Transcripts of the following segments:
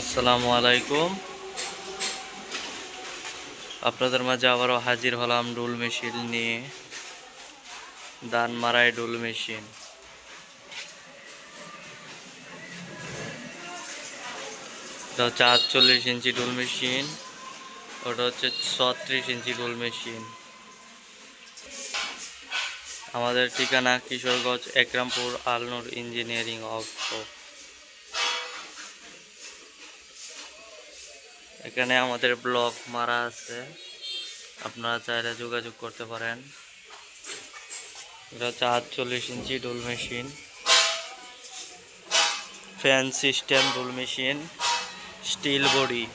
আসসালামু আলাইকুম। আপনাদের মাঝে আবারও হাজির হলাম ডুল মেশিন নিয়ে দান মারাই ডুল মেশিন। এটা হচ্ছে আটচল্লিশ ইঞ্চি ডুল মেশিন, ওটা হচ্ছে ছত্রিশ ইঞ্চি ডুল মেশিন। আমাদের ঠিকানা কিশোরগঞ্জ, একরামপুর, আলনুর ইঞ্জিনিয়ারিং ওয়ার্কশপ এখানে আমাদের ব্লক মারা আছে। আপনারা চাইলে যোগাযোগ করতে পারেন। এটা হচ্ছে আটচল্লিশ ইঞ্চি ডুল মেশিন। ফ্যান সিস্টেম, ডুল মেশিন, স্টিল বডি।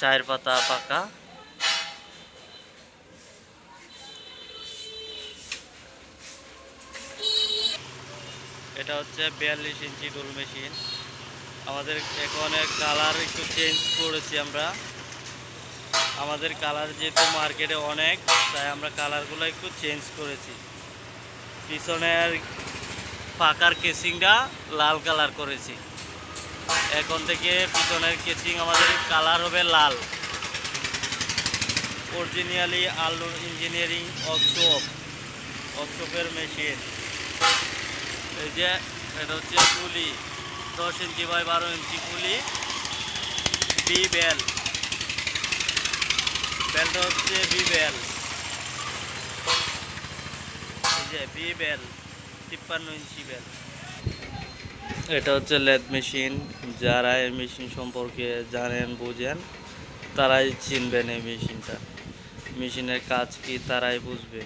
চায়ের পাতা পাকা। এটা হচ্ছে বিয়াল্লিশ ইঞ্চি ডুল মেশিন। আমাদের এখন কালার একটু চেঞ্জ করেছি আমরা। আমাদের কালার যেহেতু মার্কেটে অনেক, তাই আমরা কালারগুলো একটু চেঞ্জ করেছি। পিছনের পাকার কেসিংটা লাল কালার করেছি। এখন থেকে পিছনের কেসিং আমাদের কালার হবে লাল। অরিজিনালি আলু ইঞ্জিনিয়ারিং ওয়ার্কশপ ওয়ার্কশপের মেশিন এই যে, এটা হচ্ছে পুলি দশ ইঞ্চি বাই বারো ইঞ্চি পুলি বি বেল। বেলটা হচ্ছে বি বেল। যে বি বেল, তিপ্পান্ন ইঞ্চি বেল। এটা হচ্ছে লেদ মেশিন, যারা এই মেশিন সম্পর্কে জানেন, বুঝেন, তারাই চিনবেন এই মেশিনটা। মেশিনের কাজ কি তারাই বুঝবে।